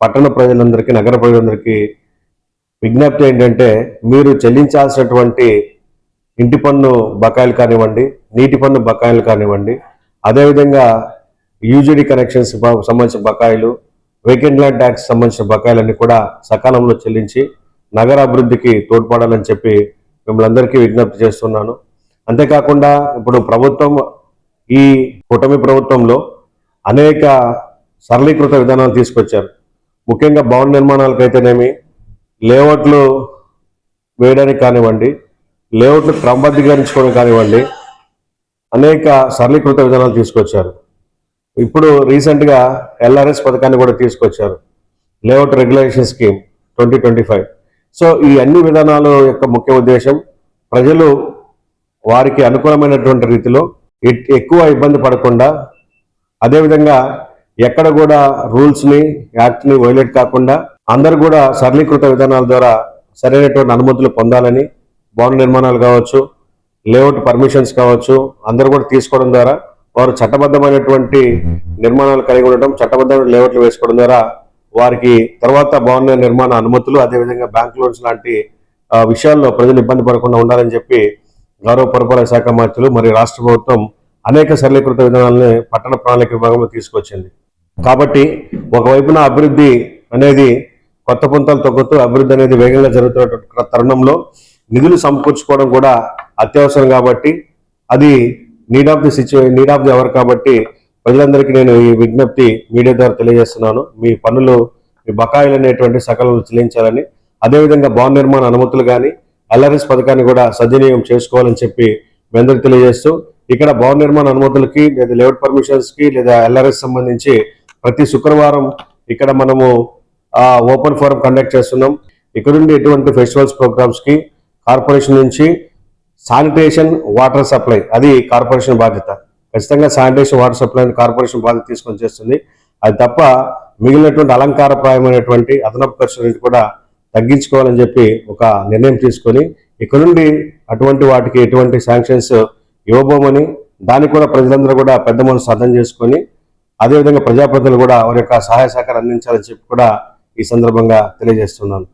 పట్టణ ప్రజలందరికీ నగర ప్రజలందరికీ విజ్ఞప్తి ఏంటంటే మీరు చెల్లించాల్సినటువంటి ఇంటి పన్ను బకాయిలు కానివ్వండి నీటి పన్ను బకాయిలు కానివ్వండి అదేవిధంగా యూజీడీ కనెక్షన్స్ సంబంధించిన బకాయిలు వేకెంట్ ల్యాండ్ ట్యాక్స్ సంబంధించిన బకాయిలన్నీ కూడా సకాలంలో చెల్లించి నగర అభివృద్ధికి తోడ్పడాలని చెప్పి మిమ్మల్ని అందరికీ విజ్ఞప్తి చేస్తున్నాను. అంతేకాకుండా ఇప్పుడు ప్రభుత్వం ఈ కూటమి ప్రభుత్వంలో అనేక సరళీకృత విధానాలు తీసుకొచ్చారు. ముఖ్యంగా భవన నిర్మాణాలకైతేనేమి లేఅవుట్లు వేయడానికి కానివ్వండి లేఅవుట్లు క్రమబద్ధీకరించుకోవడం కానివ్వండి అనేక సరళీకృత విధానాలు తీసుకొచ్చారు. ఇప్పుడు రీసెంట్గా ఎల్ఆర్ఎస్ పథకాన్ని కూడా తీసుకొచ్చారు. Layout regulation scheme twenty twenty five. So ఈ అన్ని విధానాల యొక్క ముఖ్య ఉద్దేశం ప్రజలు వారికి అనుకూలమైనటువంటి రీతిలో ఎట్- ఎక్కువ ఇబ్బంది పడకుండా అదేవిధంగా ఎక్కడ కూడా రూల్స్ని యాక్ట్ని వైలేట్ కాకుండా అందరూ కూడా సరళీకృత విధానాల ద్వారా సరైనటువంటి అనుమతులు పొందాలని భవన నిర్మాణాలు కావచ్చు లేఅవుట్ పర్మిషన్స్ కావచ్చు అందరూ కూడా తీసుకోవడం ద్వారా వారు చట్టబద్ధమైనటువంటి నిర్మాణాలు కలిగి ఉండటం చట్టబద్ధమైన లేఅవుట్లు వేసుకోవడం ద్వారా వారికి తర్వాత భవన నిర్మాణ అనుమతులు అదేవిధంగా బ్యాంక్ లోన్స్ లాంటి విషయాల్లో ప్రజలు ఇబ్బంది పడకుండా ఉండాలని చెప్పి గౌరవ పురపాలక శాఖ మంత్రులు మరియు రాష్ట్ర ప్రభుత్వం అనేక సరళీకృత విధానాలను పట్టణ ప్రణాళిక విభాగంలో తీసుకొచ్చింది. కాబట్టి ఒకవైపున అభివృద్ధి అనేది కొత్త పుంతలు తొక్కుతూ అభివృద్ధి అనేది వేగంగా జరుగుతున్న తరుణంలో నిధులు సమకూర్చుకోవడం కూడా అత్యవసరం కాబట్టి అది నీడ్ ఆఫ్ ది సిచ్యువే నీడ్ ఆఫ్ ది అవర్ కాబట్టి ప్రజలందరికీ నేను ఈ విజ్ఞప్తి మీడియా ద్వారా తెలియజేస్తున్నాను. మీ పనులు మీ బకాయిలు అనేటువంటి సకలను చెల్లించాలని అదేవిధంగా భవన నిర్మాణ అనుమతులు కానీ ఎల్ఆర్ఎస్ పథకాన్ని కూడా సద్వినియోగం చేసుకోవాలని చెప్పి మీ అందరికీ తెలియజేస్తూ ఇక్కడ భవన నిర్మాణ అనుమతులకి లేదా లేఅవుట్ పర్మిషన్స్కి లేదా ఎల్ఆర్ఎస్ సంబంధించి ప్రతి శుక్రవారం ఇక్కడ మనము ఓపెన్ ఫోరం కండక్ట్ చేస్తున్నాం. ఇక్కడుండి ఎటువంటి ఫెస్టివల్స్ ప్రోగ్రామ్స్కి కార్పొరేషన్ నుంచి శానిటేషన్ వాటర్ సప్లై అది కార్పొరేషన్ బాధ్యత. ఖచ్చితంగా శానిటేషన్ వాటర్ సప్లై కార్పొరేషన్ బాధ్యత తీసుకొని చేస్తుంది. అది తప్ప మిగిలినటువంటి అలంకారప్రాయమైనటువంటి అదనపు ఖర్చులను కూడా తగ్గించుకోవాలని చెప్పి ఒక నిర్ణయం తీసుకొని ఇక్కడ నుండి అటువంటి వాటికి ఎటువంటి శాంక్షన్స్ ఇవ్వబోమని దానికి కూడా ప్రజలందరూ కూడా పెద్ద మనసు అర్థం చేసుకొని అదేవిధంగా ప్రజాప్రతినిధులు కూడా వారి యొక్క సహాయ సహకారం అందించాలని చెప్పి కూడా ఈ సందర్భంగా తెలియజేస్తున్నాను.